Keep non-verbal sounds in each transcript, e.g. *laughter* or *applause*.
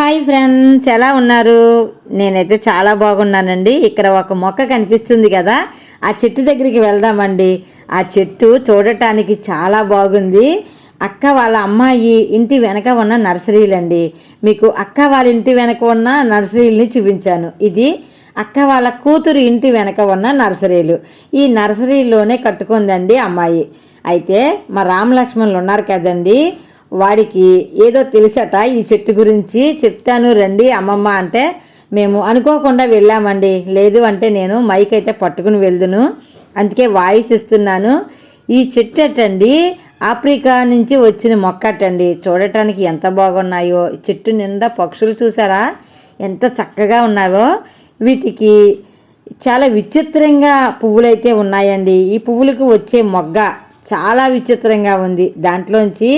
Hi friends ఎలా ఉన్నారు? నేనైతే చాలా బాగున్నానండి. ఇక్కడ ఒక మొక్క కనిపిస్తుంది కదా ఆ చెట్టు దగ్గరికి వెళ్దామండి. ఆ చెట్టు చూడటానికి చాలా బాగుంది. అక్క వాళ్ళ అమ్మాయి ఇంటి వెనక ఉన్న నర్సరీలండి. మీకు అక్క వాళ్ళ ఇంటి వెనక ఉన్న నర్సరీలని చూపించాను. ఇది అక్క వాళ్ళ కూతురు ఇంటి వెనక ఉన్న నర్సరీలు. ఈ నర్సరీలోనే కట్టుకుందండి అమ్మాయి. అయితే మా రామలక్ష్మణులు ఉన్నారు కదండీ వాడికి ఏదో తెలుసట ఈ చెట్టు గురించి చెప్తాను రండి అమ్మమ్మ అంటే మేము అనుకోకుండా వెళ్ళామండి. లేదు అంటే నేను మైక్ అయితే పట్టుకుని వెళ్దును. అందుకే వాయిస్ ఇస్తున్నాను. ఈ చెట్టు అటండి. ఆఫ్రికా నుంచి వచ్చిన మొక్క అటండి. చూడటానికి ఎంత బాగున్నాయో. చెట్టు నిండా పక్షులు చూసారా? ఎంత చక్కగా ఉన్నాయో వీటికి చాలా విచిత్రంగా పువ్వులైతే ఉన్నాయండి. ఈ పువ్వులకు వచ్చే మొగ్గ చాలా విచిత్రంగా ఉంది. దాంట్లోంచి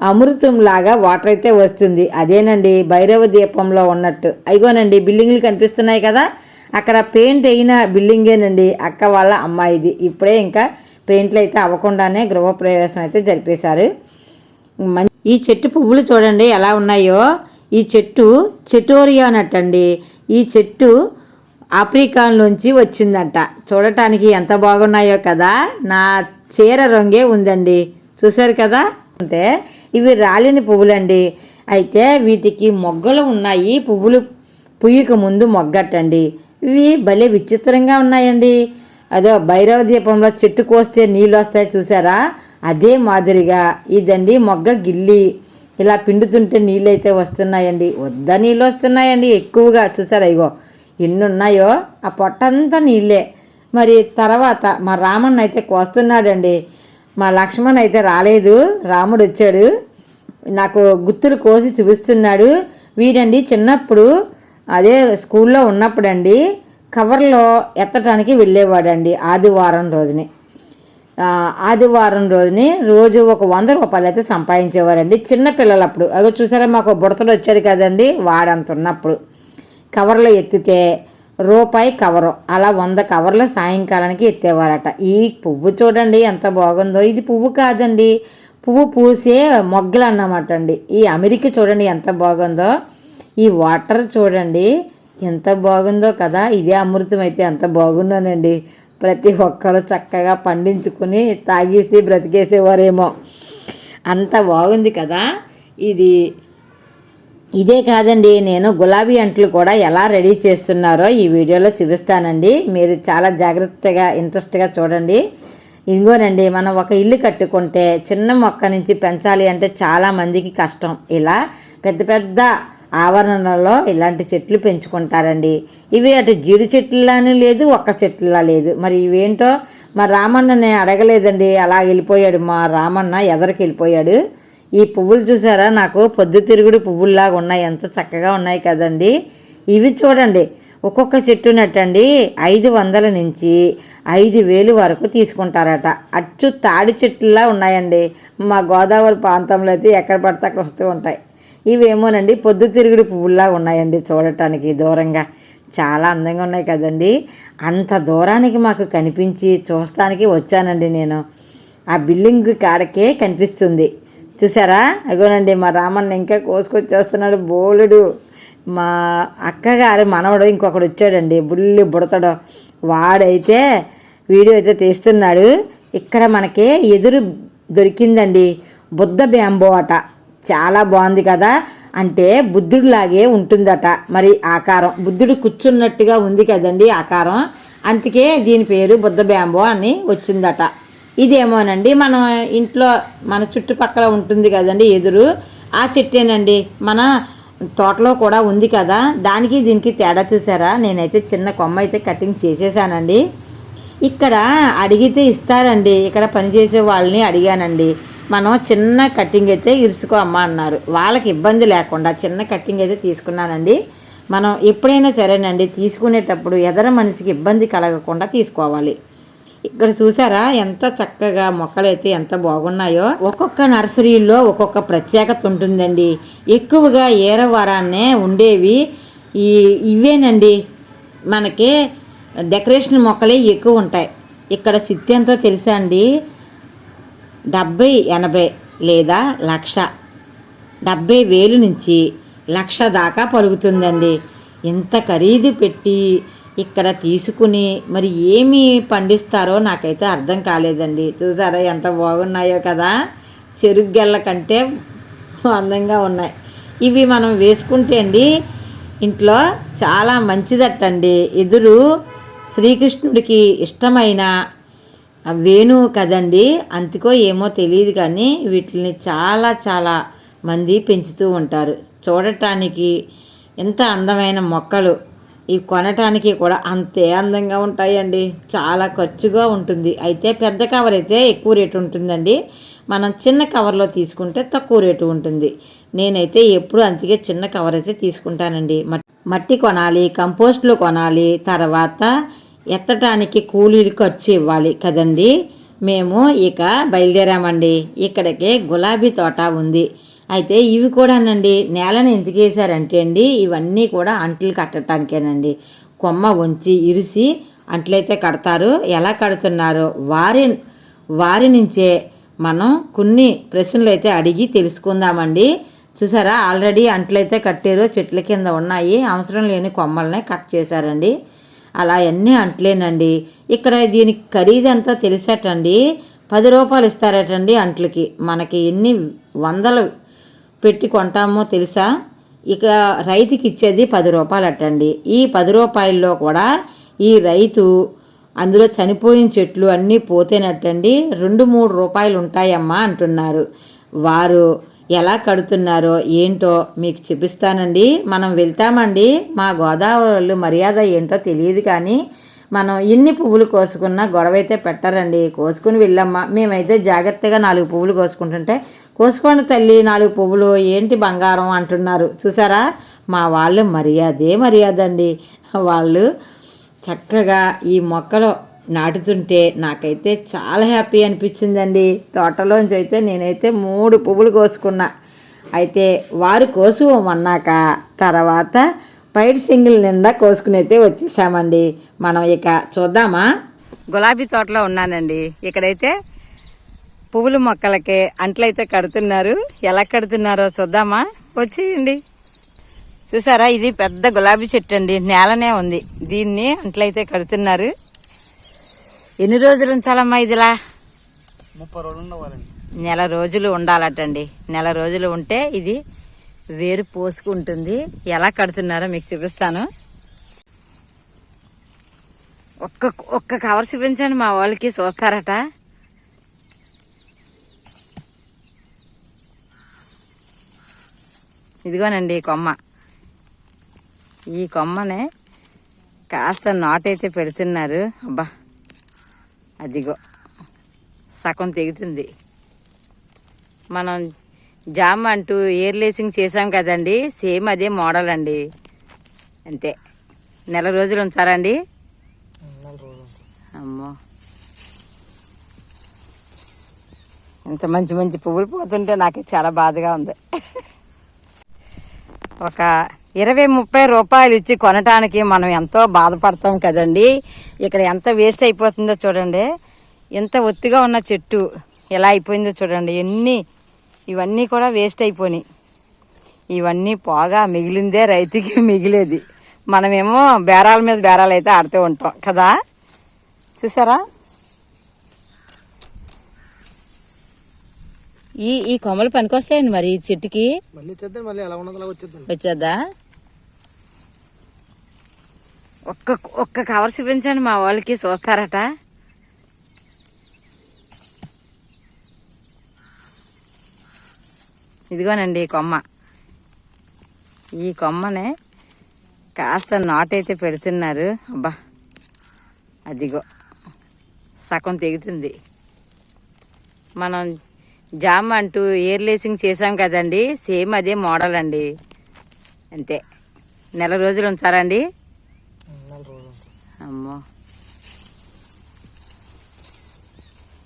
అమృతం లాగా వాటర్ అయితే వస్తుంది. అదేనండి భైరవ దీపంలో ఉన్నట్టు. అయిగోనండి బిల్డింగ్లు కనిపిస్తున్నాయి కదా? అక్కడ పెయింట్ అయిన బిల్డింగేనండి అక్క వాళ్ళ అమ్మాయిది. ఇప్పుడే ఇంకా పెయింట్లు అయితే అవ్వకుండానే గృహప్రవేశం అయితే జరిపేశారు. ఈ చెట్టు పువ్వులు చూడండి ఎలా ఉన్నాయో. ఈ చెట్టు చెటోరియా అన్నట్టండి. ఈ చెట్టు ఆఫ్రికాలోంచి వచ్చిందంట. చూడటానికి ఎంత బాగున్నాయో కదా? నా చీర రంగే ఉందండి. చూశారు కదా? అంటే ఇవి రాలిన పువ్వులండి. అయితే వీటికి మొగ్గలు ఉన్నాయి. పువ్వులు పుయ్యక ముందు మొగ్గట్టండి. ఇవి భలే విచిత్రంగా ఉన్నాయండి. అదో భైరవ దీపంలో చెట్టు కోస్తే నీళ్ళు వస్తాయి చూసారా? అదే మాదిరిగా ఇదండి మొగ్గ గిల్లి. ఇలా పిండుతుంటే నీళ్ళు అయితే వస్తున్నాయండి. వద్ద నీళ్ళు వస్తున్నాయండి ఎక్కువగా. చూసారా ఇగో ఎన్ని ఉన్నాయో ఆ పొట్టంతా నీళ్ళే. మరి తర్వాత మా రామన్న అయితే కోస్తున్నాడండి. మా లక్ష్మణ్ అయితే రాలేదు. రాముడు వచ్చాడు. నాకు గుత్తులు కోసి చూపిస్తున్నాడు. వీడండి చిన్నప్పుడు అదే స్కూల్లో ఉన్నప్పుడండి కవర్లో ఎత్తటానికి వెళ్ళేవాడండి ఆదివారం రోజుని. ఆదివారం రోజుని రోజు ఒక వంద రూపాయలు అయితే సంపాదించేవారండి చిన్న పిల్లలప్పుడు. అగో చూసారా మాకు బుడతలు వచ్చాడు కదండి వాడంత ఉన్నప్పుడు. కవర్లో ఎత్తితే రూపాయి కవరు. అలా వంద కవర్లు సాయంకాలానికి ఎత్తేవారట. ఈ పువ్వు చూడండి ఎంత బాగుందో. ఇది పువ్వు కాదండి. పువ్వు పూసే మొగ్గలు అన్నమాట అండి ఈ అమెరికా చూడండి ఎంత బాగుందో. ఈ వాటర్ చూడండి ఎంత బాగుందో కదా. ఇదే అమృతం అయితే ఎంత బాగుందోనండి. ప్రతి ఒక్కరు చక్కగా పండించుకుని తాగేసి బ్రతికేసేవారేమో. అంత బాగుంది కదా. ఇది ఇదే కాదండి నేను గులాబీ అంట్లు కూడా ఎలా రెడీ చేస్తున్నారో ఈ వీడియోలో చూపిస్తానండి. మీరు చాలా జాగ్రత్తగా ఇంట్రెస్ట్గా చూడండి. ఇదిగోనండి మనం ఒక ఇల్లు కట్టుకుంటే చిన్న మొక్క నుంచి పెంచాలి అంటే చాలా మందికి కష్టం. ఇలా పెద్ద పెద్ద ఆవరణలో ఇలాంటి చెట్లు పెంచుకుంటారండి. ఇవి అటు జీడి చెట్లలానే లేదు ఒక్క చెట్లులా లేదు. మరి ఇవేంటో మా రామన్నని అడగలేదండి. అలా వెళ్ళిపోయాడు మా రామన్న ఎదరికి వెళ్ళిపోయాడు. ఈ పువ్వులు చూసారా? నాకు పొద్దుతిరుగుడు పువ్వుల్లాగా ఉన్నాయి. ఎంత చక్కగా ఉన్నాయి కదండి. ఇవి చూడండి. ఒక్కొక్క చెట్టు నట్టండి. ఐదు వందల నుంచి ఐదు వేలు వరకు తీసుకుంటారట. అచ్చు తాడి చెట్టులా ఉన్నాయండి. మా గోదావరి ప్రాంతంలో అయితే ఎక్కడ పడితే అక్కడ వస్తూ ఉంటాయి. ఇవేమోనండి. పొద్దుతిరుగుడు పువ్వుల్లా ఉన్నాయండి చూడటానికి దూరంగా. చాలా అందంగా ఉన్నాయి కదండి. అంత దూరానికి మాకు కనిపించి చూస్తానికి వచ్చానండి నేను. ఆ బిల్డింగ్ కాడకే కనిపిస్తుంది. చూసారా? అగోనండి మా రామన్న ఇంకా కోసుకొచ్చేస్తున్నాడు బోలుడు. మా అక్కగారి మనవడు ఇంకొకడు వచ్చాడండి బుల్లి బుడతడు. వాడైతే వీడియో అయితే తీస్తున్నాడు. ఇక్కడ మనకి ఎదురు దొరికిందండి బుద్ధ బ్యాంబో అట. చాలా బాగుంది కదా? అంటే బుద్ధుడిలాగే ఉంటుందట మరి ఆకారం. బుద్ధుడు కూర్చున్నట్టుగా ఉంది కదండి ఆకారం. అందుకే దీని పేరు బుద్ధ బ్యాంబో అని వచ్చిందట. ఇదేమోనండి మనం ఇంట్లో మన చుట్టుపక్కల ఉంటుంది కదండి ఎదురు. ఆ చెట్టేనండి మన తోటలో కూడా ఉంది కదా. దానికి దీనికి తేడా చూసారా? నేనైతే చిన్న కొమ్మ అయితే కటింగ్ చేసేసానండి. ఇక్కడ అడిగితే ఇస్తారండి. ఇక్కడ పనిచేసే వాళ్ళని అడిగానండి. మనం చిన్న కటింగ్ అయితే ఇరుసుకో అమ్మ అన్నారు. వాళ్ళకి ఇబ్బంది లేకుండా చిన్న కటింగ్ అయితే తీసుకున్నానండి. మనం ఎప్పుడైనా సరేనండి తీసుకునేటప్పుడు ఎదర మనిషికి ఇబ్బంది కలగకుండా తీసుకోవాలి. ఇక్కడ చూసారా? ఎంత చక్కగా మొక్కలైతే ఎంత బాగున్నాయో. ఒక్కొక్క నర్సరీలో ఒక్కొక్క ప్రత్యేకత ఉంటుందండి. ఎక్కువగా ఏరవారాన్నే ఉండేవి ఈ ఇవేనండి. మనకి డెకరేషన్ మొక్కలే ఎక్కువ ఉంటాయి. ఇక్కడ సిత్తి ఎంతో తెలుసా అండి? డెబ్బై ఎనభై లేదా లక్ష. డెబ్బై వేలు నుంచి లక్ష దాకా పలుకుతుందండి. ఇంత ఖరీదు పెట్టి ఇక్కడ తీసుకుని మరి ఏమి పండిస్తారో నాకైతే అర్థం కాలేదండి. చూసారా ఎంత బాగున్నాయో కదా? చెరుగ్గెళ్ళ కంటే అందంగా ఉన్నాయి. ఇవి మనం వేసుకుంటే అండి ఇంట్లో చాలా మంచిదట్టండి ఎదురు శ్రీకృష్ణుడికి ఇష్టమైన వేణువు కదండి. అంతకో ఏమో తెలియదు కానీ వీటిని చాలా చాలా మంది పెంచుతూ ఉంటారు. చూడటానికి ఎంత అందమైన మొక్కలు. ఇవి కొనటానికి కూడా అంతే అందంగా ఉంటాయండి. చాలా ఖర్చుగా ఉంటుంది. అయితే పెద్ద కవర్ అయితే ఎక్కువ రేటు ఉంటుందండి. మనం చిన్న కవర్లో తీసుకుంటే తక్కువ రేటు ఉంటుంది. నేనైతే ఎప్పుడు అందుకే చిన్న కవర్ అయితే తీసుకుంటానండి. మట్టి కొనాలి కంపోస్ట్లు కొనాలి తర్వాత ఎత్తటానికి కూలీలు ఖర్చు ఇవ్వాలి కదండి. మేము ఇక బయలుదేరామండి. ఇక్కడికే గులాబీ తోట ఉంది. అయితే ఇవి కూడానండి నేలను ఎందుకు వేసారంటే అండి ఇవన్నీ కూడా అంట్లు కట్టడానికేనండి. కొమ్మ వంచి ఇరిసి అంట్లయితే కడతారు. ఎలా కడుతున్నారో వారి వారి నుంచే మనం కొన్ని ప్రశ్నలు అయితే అడిగి తెలుసుకుందామండి. చూసారా ఆల్రెడీ అంట్లయితే కట్టారు చెట్ల కింద ఉన్నాయి అవసరం లేని కొమ్మలనే కట్ చేశారండి. అలా అన్నీ అంట్లేనండి. ఇక్కడ దీనికి ఖరీదు ఎంతో తెలిసేటండి పది రూపాయలు ఇస్తారటండి అంట్లకి. మనకి ఎన్ని వందలు పెట్టి కొంటామో తెలుసా? ఇక రైతుకి ఇచ్చేది పది రూపాయలు అట్టండి ఈ పది రూపాయల్లో కూడా ఈ రైతు అందులో చనిపోయిన చెట్లు అన్నీ పోతేనట్టండి రెండు మూడు రూపాయలు ఉంటాయమ్మా అంటున్నారు. వారు ఎలా కడుతున్నారో ఏంటో మీకు చూపిస్తానండి. మనం వెళ్తామండి. మా గోదావరిలో మర్యాద ఏంటో తెలియదు కానీ మనం ఎన్ని పువ్వులు కోసుకున్నా గొడవ అయితే పెట్టరండి. కోసుకుని వెళ్ళమ్మా. మేమైతే జాగ్రత్తగా నాలుగు పువ్వులు కోసుకుంటుంటే కోసుకోండి తల్లి నాలుగు పువ్వులు ఏంటి బంగారం అంటున్నారు. చూసారా? మా వాళ్ళు మర్యాదే మర్యాద అండి వాళ్ళు చక్కగా ఈ మొక్కలు నాటుతుంటే నాకైతే చాలా హ్యాపీ అనిపించిందండి. తోటలోంచి అయితే నేనైతే మూడు పువ్వులు కోసుకున్నా. అయితే వారు కోసుకోమన్నాక తర్వాత పైడ్ సింగిల్ నిండా కోసుకుని అయితే వచ్చేసామండి. మనం ఇక చూద్దామా? గులాబీ తోటలో ఉన్నానండి. ఇక్కడైతే పువ్వుల మొక్కలకి అంట్లయితే కడుతున్నారు. ఎలా కడుతున్నారో చూద్దామా? వచ్చేయండి. చూసారా? ఇది పెద్ద గులాబీ చెట్టు అండి నేలనే ఉంది. దీన్ని అంట్లయితే కడుతున్నారు. ఎన్ని రోజులు ఉంచాలమ్మా ఇదిలా? ముప్పై రోజులు నెల రోజులు ఉండాలటండి. నెల రోజులు ఉంటే ఇది వేరు పోసుకుంటుంది. ఎలా కడుతున్నారో మీకు చూపిస్తాను. ఒక్క ఒక్క కవర్ చూపించండి మా వాళ్ళకి చూస్తారట. ఇదిగోనండి ఈ కొమ్మ. ఈ కొమ్మనే కాస్త నాటైతే పెడుతున్నారు. అబ్బా అదిగో సగం తెగుతుంది. మనం జామ్ అంటూ ఎయిర్ లేసింగ్ చేసాం కదండి సేమ్ అదే మోడల్ అండి. అంతే. నెల రోజులు రోజులు అమ్మో. ఇంత మంచి మంచి పువ్వులు పోతుంటే నాకు చాలా బాధగా ఉంది. ఒక ఇరవై ముప్పై రూపాయలు ఇచ్చి కొనటానికి మనం ఎంతో బాధపడతాం కదండి. ఇక్కడ ఎంత వేస్ట్ అయిపోతుందో చూడండి. ఎంత ఒత్తిగా ఉన్న చెట్టు ఎలా అయిపోయిందో చూడండి. ఎన్ని ఇవన్నీ కూడా వేస్ట్ అయిపోయినాయి. ఇవన్నీ పోగా మిగిలిందే రైతుకి *laughs* మిగిలేది. మనమేమో బేరాల మీద బేరాలు అయితే ఆడుతూ ఉంటాం కదా. చూసారా? ఈ ఈ కొమ్మలు పనికొస్తాయండి మరి ఈ చెట్టుకి. మళ్ళీ చేద్దాం మళ్ళీ ఎలా ఉన్నది అలా వచ్చేద్దాం. వచ్చేద్దా? ఒక్క ఒక్క కవర్ చూపించండి మా వాళ్ళకి చూస్తారట. ఇదిగోనండి ఈ కొమ్మ. ఈ కొమ్మనే కాస్త నాటైతే పెడుతున్నారు. అబ్బా అదిగో సగం తెగుతుంది. మనం జామ్ అంటూ ఎయిర్ లేసింగ్ చేసాం కదండి. సేమ్ అదే మోడల్ అండి. అంతే. నెల రోజులు ఉంచారండి నెల రోజులు ఉంటుంది అమ్మో.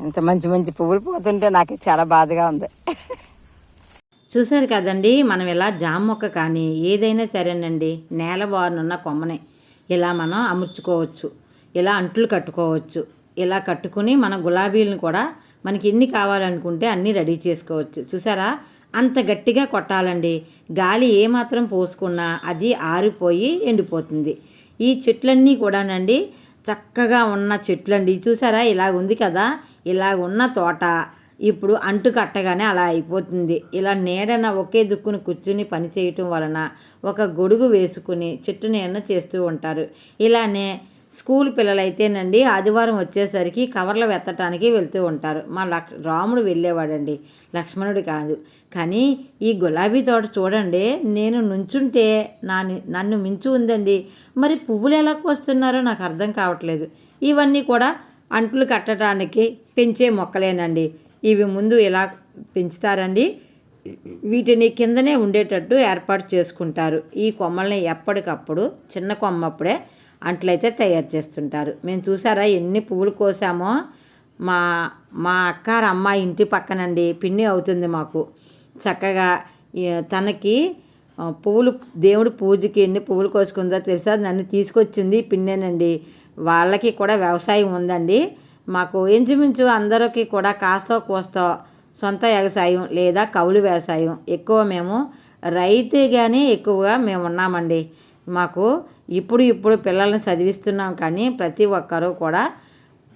ఇంత మంచి మంచి పువ్వులు పోతుంటే నాకు చాలా బాధగా ఉంది. చూశారు కదండి మనం ఇలా జామ మొక్క కానీ ఏదైనా సరేనండి నేల బారునున్న కొమ్మనే ఇలా మనం అమర్చుకోవచ్చు. ఇలా అంట్లు కట్టుకోవచ్చు. ఇలా కట్టుకుని మన గులాబీలను కూడా మనకి ఎన్ని కావాలనుకుంటే అన్నీ రెడీ చేసుకోవచ్చు. చూసారా? అంత గట్టిగా కొట్టాలండి. గాలి ఏమాత్రం పోసుకున్నా అది ఆరిపోయి ఎండిపోతుంది. ఈ చెట్లన్నీ కూడానండి చక్కగా ఉన్న చెట్లండి. చూసారా? ఇలాగ ఉంది కదా? ఇలా ఉన్న తోట ఇప్పుడు అంటు కట్టగానే అలా అయిపోతుంది. ఇలా నీడన ఒకే దుక్కుని కూర్చుని పని చేయటం వలన ఒక గొడుగు వేసుకుని చెట్టు నీడన చేస్తూ ఉంటారు. ఇలానే స్కూల్ పిల్లలైతేనండి ఆదివారం వచ్చేసరికి కవర్లు వెత్తటానికి వెళ్తూ ఉంటారు. మా లక్ రాముడు వెళ్ళేవాడండి. లక్ష్మణుడు కాదు. కానీ ఈ గులాబీ తోట చూడండి నేను నుంచుంటే నా నన్ను మించి ఉందండి. మరి పువ్వులు ఎలా వస్తున్నారో నాకు అర్థం కావట్లేదు. ఇవన్నీ కూడా అంట్లు కట్టడానికి పెంచే మొక్కలేనండి. ఇవి ముందు ఇలా పెంచుతారండి? వీటిని కిందనే ఉండేటట్టు ఏర్పాటు చేసుకుంటారు. ఈ కొమ్మల్ని ఎప్పటికప్పుడు చిన్న కొమ్మప్పుడే అంట్లయితే తయారు చేస్తుంటారు. మేము చూసారా ఎన్ని పువ్వులు కోసామో? మా మా అక్కార అమ్మాయి ఇంటి పక్కనండి పిన్ని అవుతుంది మాకు. చక్కగా తనకి పువ్వులు దేవుడి పూజకి ఎన్ని పువ్వులు కోసుకుందో తెలుసా? నన్ను తీసుకొచ్చింది పిన్నేనండి. వాళ్ళకి కూడా వ్యవసాయం ఉందండి. మాకు ఇంచుమించు అందరికీ కూడా కాస్తో కోస్తో సొంత వ్యవసాయం లేదా కౌలు వ్యవసాయం. ఎక్కువ మేము రైతుగానే ఎక్కువగా మేము ఉన్నామండి. మాకు ఇప్పుడు ఇప్పుడు పిల్లల్ని చదివిస్తున్నాం కానీ ప్రతి ఒక్కరూ కూడా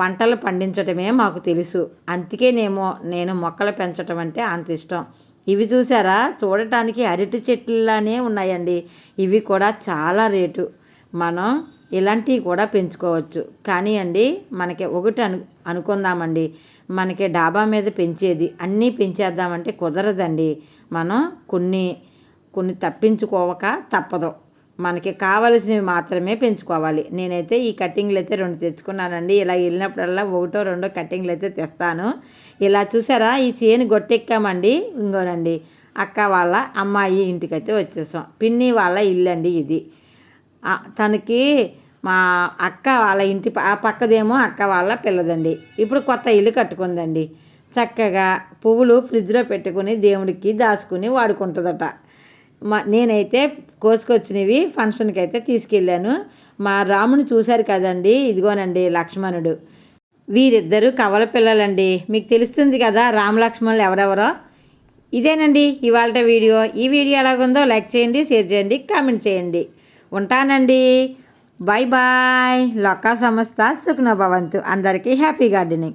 పంటలు పండించటమే మాకు తెలుసు. అందుకేనేమో నేను మొక్కలు పెంచటం అంటే అంత ఇష్టం. ఇవి చూసారా? చూడటానికి అరటి చెట్లలానే ఉన్నాయండి. ఇవి కూడా చాలా రేటు. మనం ఇలాంటివి కూడా పెంచుకోవచ్చు. కానీ అండి మనకి ఒకటి అను అనుకుందామండి. మనకి డాబా మీద పెంచేది అన్నీ పెంచేద్దామంటే కుదరదండి. మనం కొన్ని కొన్ని తప్పించుకోవక తప్పదు. మనకి కావలసినవి మాత్రమే పెంచుకోవాలి. నేనైతే ఈ కటింగ్లు అయితే రెండు తెచ్చుకున్నానండి. ఇలా వెళ్ళినప్పుడల్లా ఒకటో రెండో కటింగ్లు అయితే తెస్తాను. ఇలా చూసారా? ఈ చేను గొట్టెక్కామండి. ఇంకోనండి అక్క వాళ్ళ అమ్మాయి ఇంటికైతే వచ్చేసాం. పిన్ని వాళ్ళ ఇల్లు అండి ఇది తనకి మా అక్క వాళ్ళ ఇంటి ఆ పక్కదేమో అక్క వాళ్ళ పిల్లదండి. ఇప్పుడు కొత్త ఇల్లు కట్టుకుందండి. చక్కగా పువ్వులు ఫ్రిడ్జ్లో పెట్టుకుని దేవుడికి దాచుకుని వాడుకుంటుందట. మా నేనైతే కోసుకొచ్చినవి ఫంక్షన్కి అయితే తీసుకెళ్ళాను. మా రాముని చూశారు కదండి ఇదిగోనండి లక్ష్మణుడు. వీరిద్దరూ కవల పిల్లలండి. మీకు తెలుస్తుంది కదా రామ లక్ష్మణులు ఎవరెవరో. ఇదేనండి ఇవాళ వీడియో. ఈ వీడియో ఎలాగుందో లైక్ చేయండి షేర్ చేయండి కామెంట్ చేయండి. ఉంటానండి. Bye bye. లొక్కా సంస్థ సుఖ్న భవంతు. అందరికీ హ్యాపీ గార్డెనింగ్.